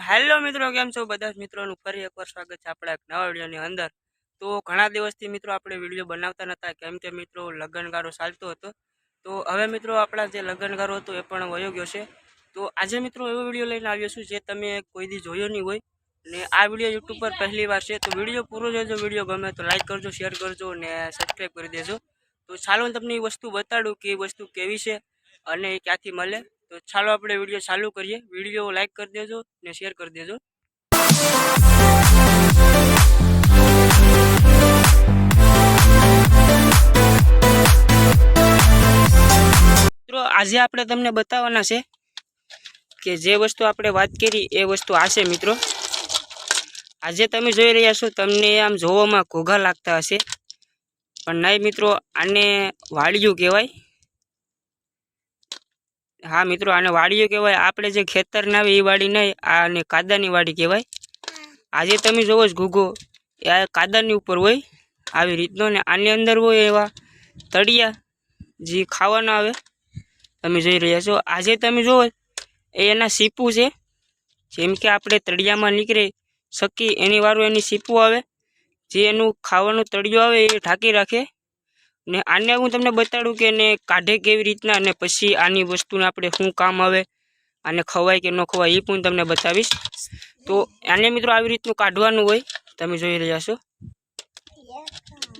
Hello મિત્રો, કેમ છો? બધા જ મિત્રોનું ફરી એકવાર સ્વાગત છે આપણા એક નવા વિડીયોની અંદર. તો ઘણા દિવસથી મિત્રો આપણે વીડિયો બનાવતા નહોતા કેમ કે મિત્રો લગ્નગારો ચાલતો હતો. તો હવે મિત્રો આપણા જે લગ્નગારો હતો એ પણ વયો ગયો છે. તો આજે મિત્રો એવો વીડિયો લઈને આવ્યો છું જે તમે કોઈ દી જોયો નહીં હોય. ને આ વીડિયો યુટ્યુબ પર પહેલી વાર છે, તો વીડિયો પૂરો જોજો, વીડિયો ગમે તો લાઈક કરજો શેર કરજો ને સબસ્ક્રાઈબ કરી દેજો. તો ચાલો હું તમને એ વસ્તુ બતાડું કે એ વસ્તુ કેવી છે અને એ ક્યાંથી મળે. તો ચાલો આપણે વીડિયો ચાલુ કરીએ. વીડિયો લાઈક કરી દેજો ને શેર કરી દેજો. મિત્રો, આજે આપણે તમને બતાવવાના છે કે જે વસ્તુ આપણે વાત કરી એ વસ્તુ આ છે, મિત્રો. આજે તમે જોઈ રહ્યા છો, તમને આમ જોવામાં ઘોઘા લાગતા હશે. પણ નહીં, મિત્રો, આને વાડિયું કહેવાય. હા મિત્રો, આને વાડીઓ કહેવાય. આપણે જે ખેતર ના આવે એ વાડી નહીં, આને કાદાની વાડી કહેવાય. આજે તમે જોવો જ ઘૂઘો. એ આ કાદાની ઉપર હોય, આવી રીતનો ને આની અંદર હોય એવા તળિયા જે ખાવાના આવે. તમે જોઈ રહ્યા છો. આજે તમે જુઓ એ એના સીપું છે. જેમ કે આપણે તળિયામાં નીકળે શકી એની વારું એની સીપું આવે. જે એનું ખાવાનું તળિયું આવે, એ ઢાંકી રાખે. ને આને હું તમને બતાડું કે એને કાઢે કેવી રીતના અને પછી આની વસ્તુને આપણે શું કામ આવે, આને ખવાય કે ન ખવાય એ પણ તમને બતાવીશ. તો આને મિત્રો આવી રીતનું કાઢવાનું હોય, તમે જોઈ રહ્યા છો.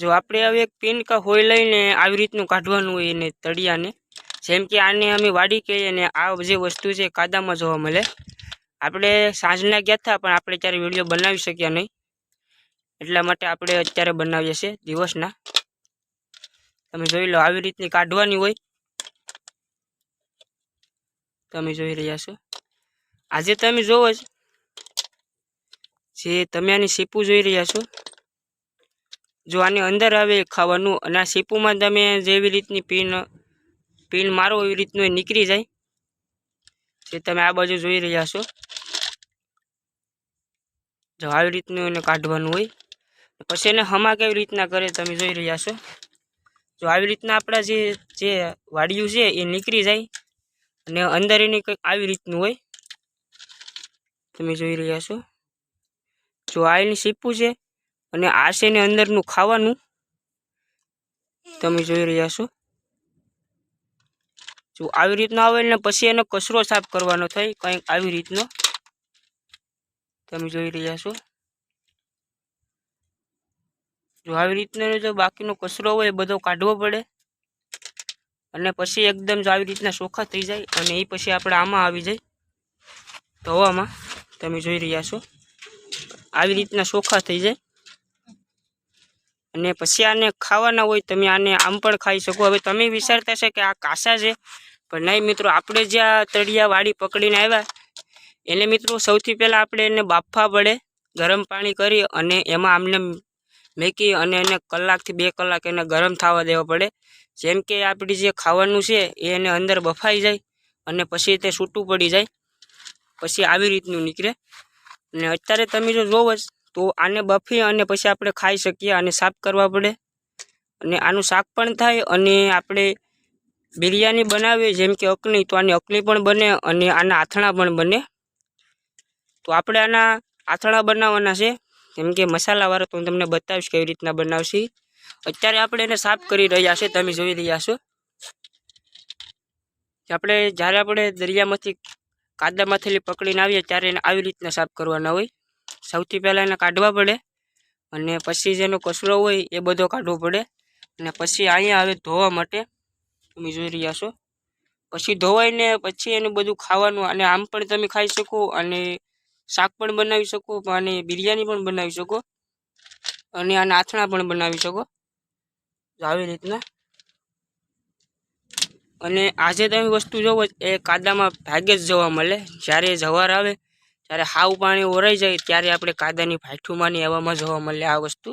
જો આપણે હવે એક પિન કા હોય લઈને આવી રીતનું કાઢવાનું હોય એને તળિયાને, જેમ કે આને અમે વાડી કહીએ ને આ જે વસ્તુ છે કાદામાં જોવા મળે. આપણે સાંજના ગયા હતા પણ આપણે ત્યારે વીડિયો બનાવી શક્યા નહીં. એટલા માટે આપણે અત્યારે બનાવીએ છીએ દિવસના. તમે જોઈ લો આવી રીતની કાઢવાની હોય. તમે જોઈ રહ્યા છો. આજે તમે જોવો જ જે તમે આની સીપું જોઈ રહ્યા છો. જો આની અંદર આવે ખાવાનું અને આ સીપુમાં તમે જેવી રીતની પીન પીન મારો એવી રીતનું એ નીકળી જાય. જે તમે આ બાજુ જોઈ રહ્યા છો. જો આવી રીતનું એને કાઢવાનું હોય. પછી એને હમા કેવી રીતના કરે તમે જોઈ રહ્યા છો. જો આવી રીતના આપણા જે જે વાડિયું છે એ નીકળી જાય અને અંદર એની કંઈક આવી રીતનું હોય, તમે જોઈ રહ્યા છો. જો આ એની સીપું છે અને આ છે એને અંદરનું ખાવાનું, તમે જોઈ રહ્યા છો. જો આવી રીતનો આવે ને પછી એનો કચરો સાફ કરવાનો થાય, કંઈક આવી રીતનો, તમે જોઈ રહ્યા છો. જો આવી રીતનો જો બાકીનો કચરો હોય એ બધો કાઢવો પડે અને પછી એકદમ જો આવી રીતના ચોખ્ખા થઈ જાય અને એ પછી આપણે આમાં આવી જાય ધોવામાં તમે જોઈ રહ્યા છો. આવી રીતના ચોખ્ખા થઈ જાય અને પછી આને ખાવાના હોય તમે આને આમ પણ ખાઈ શકો. હવે તમે વિચારતા છે કે આ કાસા છે, પણ નહીં મિત્રો, આપણે જ્યાં તળિયા વાડી પકડીને આવ્યા, એને મિત્રો સૌથી પહેલાં આપણે એને બાફવા પડે, ગરમ પાણી કરી અને એમાં આમને મેકી અને એને કલાકથી બે કલાક એને ગરમ થવા દેવા પડે. જેમ કે આપણી જે ખાવાનું છે એ એને અંદર બફાઈ જાય અને પછી તે છૂટું પડી જાય. પછી આવી રીતનું નીકળે. અને અત્યારે તમે જો જોવો તો આને બફી અને પછી આપણે ખાઈ શકીએ અને સાફ કરવા પડે. અને આનું શાક પણ થાય અને આપણે બિરયાની બનાવીએ જેમ કે અકલી તો આની અકલી પણ બને અને આના આથણા પણ બને. તો આપણે આના આથણા બનાવવાના છે. જેમ કે મસાલાવાળો તો હું તમને બતાવીશ કેવી રીતના બનાવશે. અત્યારે આપણે એને સાફ કરી રહ્યા છે, તમે જોઈ રહ્યા છો. આપણે જ્યારે આપણે દરિયામાંથી કાદામાંથી પકડીને આવીએ ત્યારે એને આવી રીતના સાફ કરવાના હોય. સૌથી પહેલાં એને કાઢવા પડે અને પછી જેનો કચરો હોય એ બધો કાઢવો પડે. અને પછી અહીંયા આવે ધોવા માટે તમે જોઈ રહ્યા છો. પછી ધોવાઈને પછી એનું બધું ખાવાનું અને આમ પણ તમે ખાઈ શકો અને શાક પણ બનાવી શકો, અને બિરયાની પણ બનાવી શકો, અને આ નાથણા પણ બનાવી શકો આવી રીતના. અને આજે તમે વસ્તુ જોવો એ કાદામાં ભાગે જ જોવા મળે. જ્યારે જવાર આવે ત્યારે હાવ પાણી ઓરાઈ જાય, ત્યારે આપણે કાદાની ભાઠુમાંની એવામાં જોવા મળે આ વસ્તુ.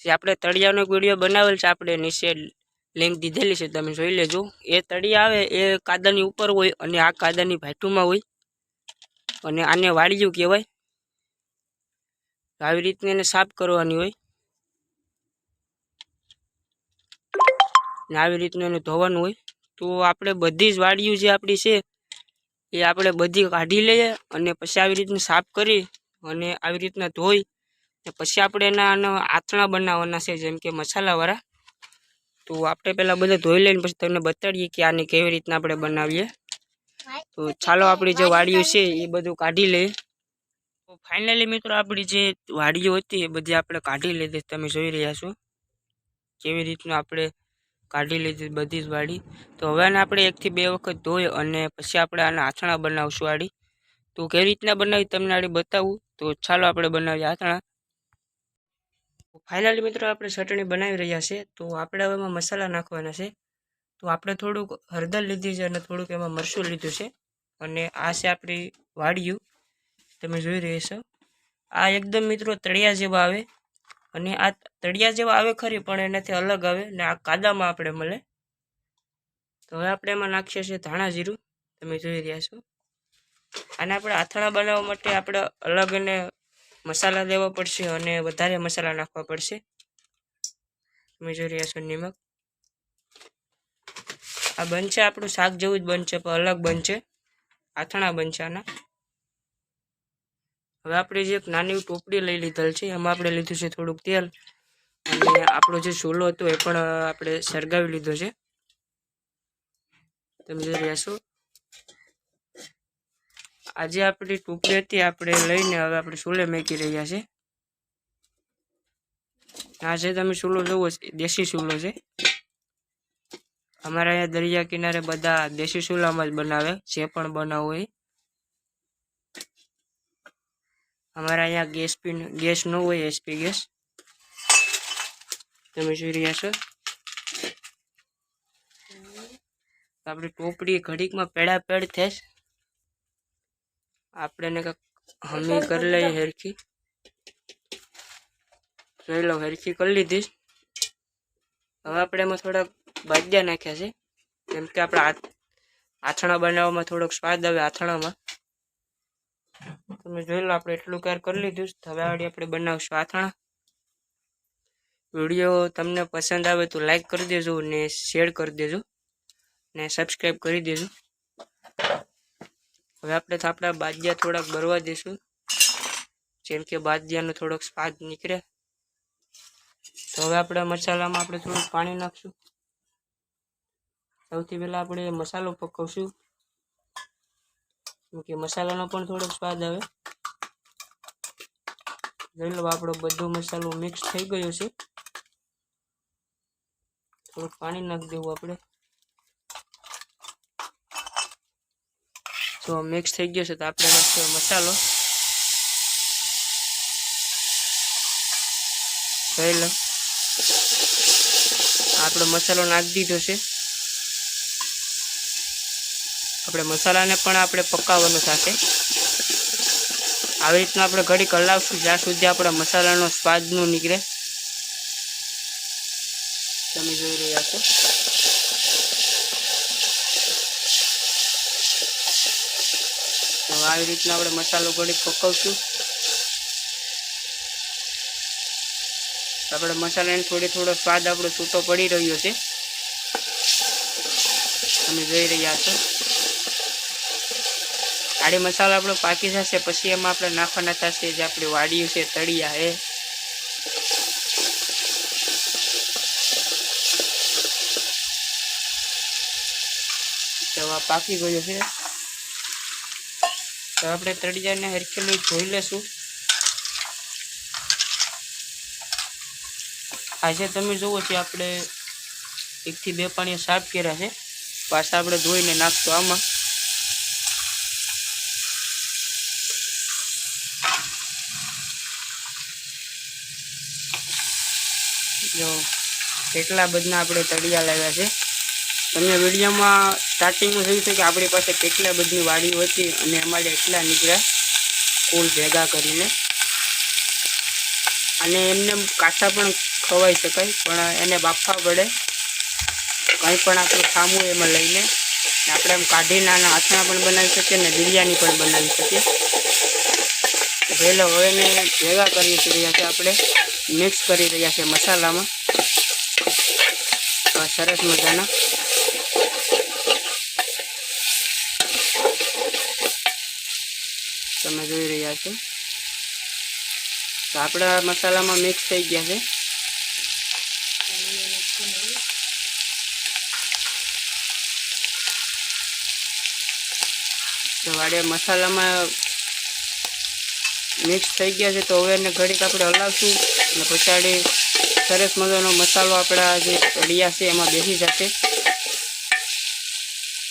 જે આપણે તળિયાનો વીડિયો બનાવેલ છે, આપણે નીચે લિંક દીધેલી છે, તમે જોઈ લેજો. એ તળિયા આવે, એ કાદાની ઉપર હોય, અને આ કાદાની ભાઠુમાં હોય. અને આને વાળિયું કહેવાય. આવી રીતને એને સાફ કરવાની હોય. ને આવી રીતનું એને ધોવાનું હોય. તો આપણે બધી જ વાળિયું જે આપણી છે, એ આપણે બધી કાઢી લઈએ અને પછી આવી રીતના સાફ કરી અને આવી રીતના ધોઈ ને પછી આપણે એના આથણા બનાવવાના છે, જેમ કે મસાલાવાળા. તો આપણે પહેલાં બધા ધોઈ લઈને પછી તમને બતાડીએ કે આને કેવી રીતના આપણે બનાવીએ. તો ચાલો આપણી જે વાડીઓ છે એ બધું કાઢી લઈએ. તો ફાઇનલી મિત્રો આપણી જે વાડીઓ હતી એ બધી આપણે કાઢી લીધી. તમે જોઈ રહ્યા છો કેવી રીતના આપણે કાઢી લીધી બધી જ વાડી. તો હવે આને આપણે એકથી બે વખત ધોઈ અને પછી આપણે આના આથણા બનાવશું વાડી. તો કેવી રીતના બનાવી તમને આડી બતાવું? તો ચાલો આપણે બનાવીએ આથણા. ફાઇનલી મિત્રો આપણે ચટણી બનાવી રહ્યા છે. તો આપણે હવે એમાં મસાલા નાખવાના છે. તો આપણે થોડુંક હળદર લીધી છે અને થોડુંક એમાં મરચું લીધું છે. અને આ છે આપણી વાડિયું. તમે જોઈ રહ્યા છો. આ એકદમ મિત્રો તળિયા જેવા આવે. અને આ તળિયા જેવા આવે ખરી, પણ એનાથી અલગ આવે ને આ કાદામાં આપણે મળે. તો હવે આપણે એમાં નાખીએ છીએ ધાણા જીરું. તમે જોઈ રહ્યા છો. અને આપણે આથણા બનાવવા માટે આપણે અલગ અને મસાલા દેવા પડશે અને વધારે મસાલા નાખવા પડશે. તમે જોઈ રહ્યા છો નિમક. આ બનશે આપણું શાક જેવું જ બનશે, પણ અલગ બનશે. આથણા બંચાના. હવે આપણે જે એક નાની ટોપડી લઈ લીધેલ છે, એમાં આપણે લીધું છે થોડુંક તેલ. અને આપણો જે ચૂલો હતો એ પણ આપણે સળગાવી લીધો છે. તમે જોઈ રહ્યા છો. આજે આપણી ટોપડી હતી, આપણે લઈને હવે આપણે ચૂલે મેકી રહ્યા છે. આ છે તમે ચૂલો જોવો દેશી ચૂલો છે. અમારા અહીંયા દરિયા કિનારે બધા દેશી ચૂલામાં જ બનાવે, જે પણ બનાવવું હોય. અમારા અહીંયા ગેસ પી ગેસ ન હોય, એસપી ગેસ. તમે જોઈ રહ્યા છો. આપણી ટોપડી ઘડીકમાં પેડા પેડ થશે આપણે કંઈક હમી કરી લઈએ હેરખી. જોઈ લો, હેરખી કરી લીધી. હવે આપણે એમાં થોડાક બાજ્યા નાખ્યા છે. કેમ કે આપણે આથણા બનાવવામાં થોડોક સ્વાદ આવે આથણામાં. તમે જોઈ લો, આપણે એટલું કાર કરી લીધું હવે આવડી આપણે બનાવશું આથણા. વીડિયો તમને પસંદ આવે તો લાઈક કરી દેજો ને શેર કરી દેજો ને સબસ્ક્રાઈબ કરી દેજો. હવે આપણે આપણા બાજિયા થોડાક ભરવા દઈશું જેમ કે બાજિયાનો થોડોક સ્વાદ નીકળે. તો હવે આપણે મસાલામાં આપણે થોડુંક પાણી નાખશું. સૌથી પહેલાં આપણે મસાલો પકવશું. કે મસાલાનો પણ થોડોક સ્વાદ આવે. જોઈ લો આપણો બધો મસાલો મિક્સ થઈ ગયો છે. થોડુંક પાણી નાખી દેવું આપણે. તો મિક્સ થઈ ગયો છે તો આપણે નાખ્યો મસાલો. જોઈ લો. આપણો મસાલો નાખી દીધો છે. આપણે મસાલાને પણ આપણે પકાવવાનો સાથે. આવી રીતના આપણે ઘડી કલાવશું જ્યાં સુધી આપણા મસાલાનો સ્વાદ ન નીકળે. તમે જોઈ રહ્યા છો. આવી રીતના આપણે મસાલો ઘડી પકવશું. આપણે મસાલાને થોડી થોડો સ્વાદ આપણો છૂટો પડી રહ્યો છે. તમે જોઈ રહ્યા છો. આડી મસાલો આપણો પાકી થશે પછી એમાં આપણે નાખવાના થશે જે આપણી વાડીયું છે, તળિયા એ. દવા પાકી ગયો છે. તો આપણે તળિયાને હરખેલું જોઈ લેશું. આજે તમે જુઓ છો આપણે એકથી બે પાણી સાફ કર્યા છે. પાછા આપણે ધોઈને નાખશું આમાં. જો કેટલા બધા આપણે તળિયા લાવ્યા છે. તમને વિડીયોમાં સ્ટાર્ટિંગમાં જોયું છે કે આપણી પાસે કેટલા બધી વાડીઓ હતી અને અમારે એટલા નીકળ્યા કુલ ભેગા કરીને. અને એમને કાચા પણ ખવાઈ શકાય, પણ એને બાફવા પડે. કંઈ પણ આપણું ખામું એમાં લઈને આપણે એમ કાઢીને આના હાથના પણ બનાવી શકીએ ને બિરયાની પણ બનાવી શકીએ. પહેલો હવે એને ભેગા કરી રહ્યા છે આપણે. મિક્સ કરી રહ્યા છે મસાલામાં. સરસ મજાના. તમે જોઈ રહ્યા છો. તો આપણા મસાલામાં મિક્સ થઈ ગયા છે. તો વાડે મસાલામાં મિક્સ થઈ ગયા છે, તો હવે એને ઘડીક આપણે હલાવશું અને પછાડી સરસ મજાનો મસાલો આપણા જે અડિયા છે, એમાં બેસી જશે.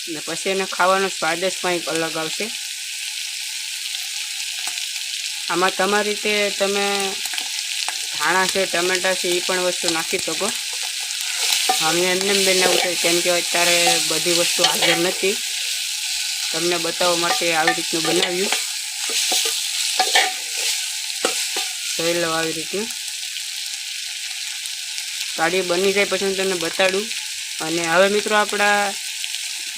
અને પછી એને ખાવાનો સ્વાદ જ કંઈક અલગ આવશે. આમાં તમારી રીતે તમે ધાણા છે, ટમેટા છે, એ પણ વસ્તુ નાખી શકો. અમને એમને એમ બનાવવું છે, કેમ કે અત્યારે બધી વસ્તુ હાજર નથી. તમને બતાવવા માટે આવી રીતનું બનાવ્યું. જોઈ આવી રીતનું ગાડી બની જાય પછી હું તમને બતાડું. અને હવે મિત્રો આપણા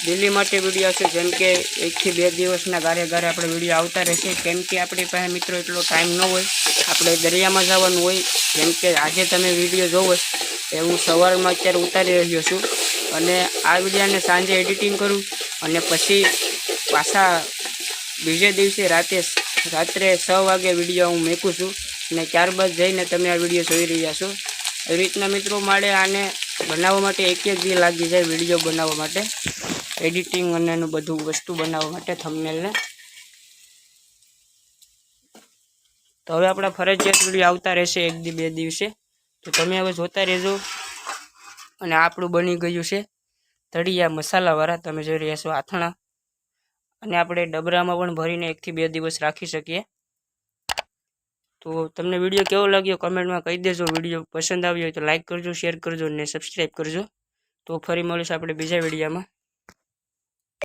દિલ્હી માટે વીડિયો આવશે જેમ કે એકથી બે દિવસના ગારે ગારે આપણે વીડિયો આવતા રહેશે. કેમ કે આપણી પાસે મિત્રો એટલો ટાઈમ ન હોય. આપણે દરિયામાં જવાનું હોય. જેમ કે આજે તમે વીડિયો જોવો એ હું સવારમાં અત્યારે ઉતારી રહ્યો છું. અને આ વિડીયોને સાંજે એડિટિંગ કરું. અને પછી પાછા બીજે દિવસે રાતે રાત્રે છ વાગે વીડિયો હું મેકું છું. અને ત્યારબાદ જઈને તમે આ વીડિયો જોઈ રહ્યા છો. એવી રીતના મિત્રો મારે આને બનાવવા માટે એક એક દી લાગી જાય વીડિયો બનાવવા માટે. એડિટિંગ અને એનું બધું વસ્તુ બનાવવા માટે થંબનેલને તો હવે આપણા ફરજિયાત વીડિયો આવતા રહેશે એક દી, બે દિવસે. તો તમે હવે જોતા રહેજો. અને આપણું બની ગયું છે તળિયા મસાલાવાળા. તમે જોઈ રહ્યા છો આથણા. અને આપણે ડબરામાં પણ ભરીને એકથી બે દિવસ રાખી શકીએ. તો તમને વીડિયો કેવો લાગ્યો કમેન્ટમાં કહી દેજો. વીડિયો પસંદ આવ્યો હોય તો લાઇક કરજો શેર કરજો અને સબસ્ક્રાઈબ કરજો. તો ફરી મળીશું આપણે બીજા વિડીયોમાં.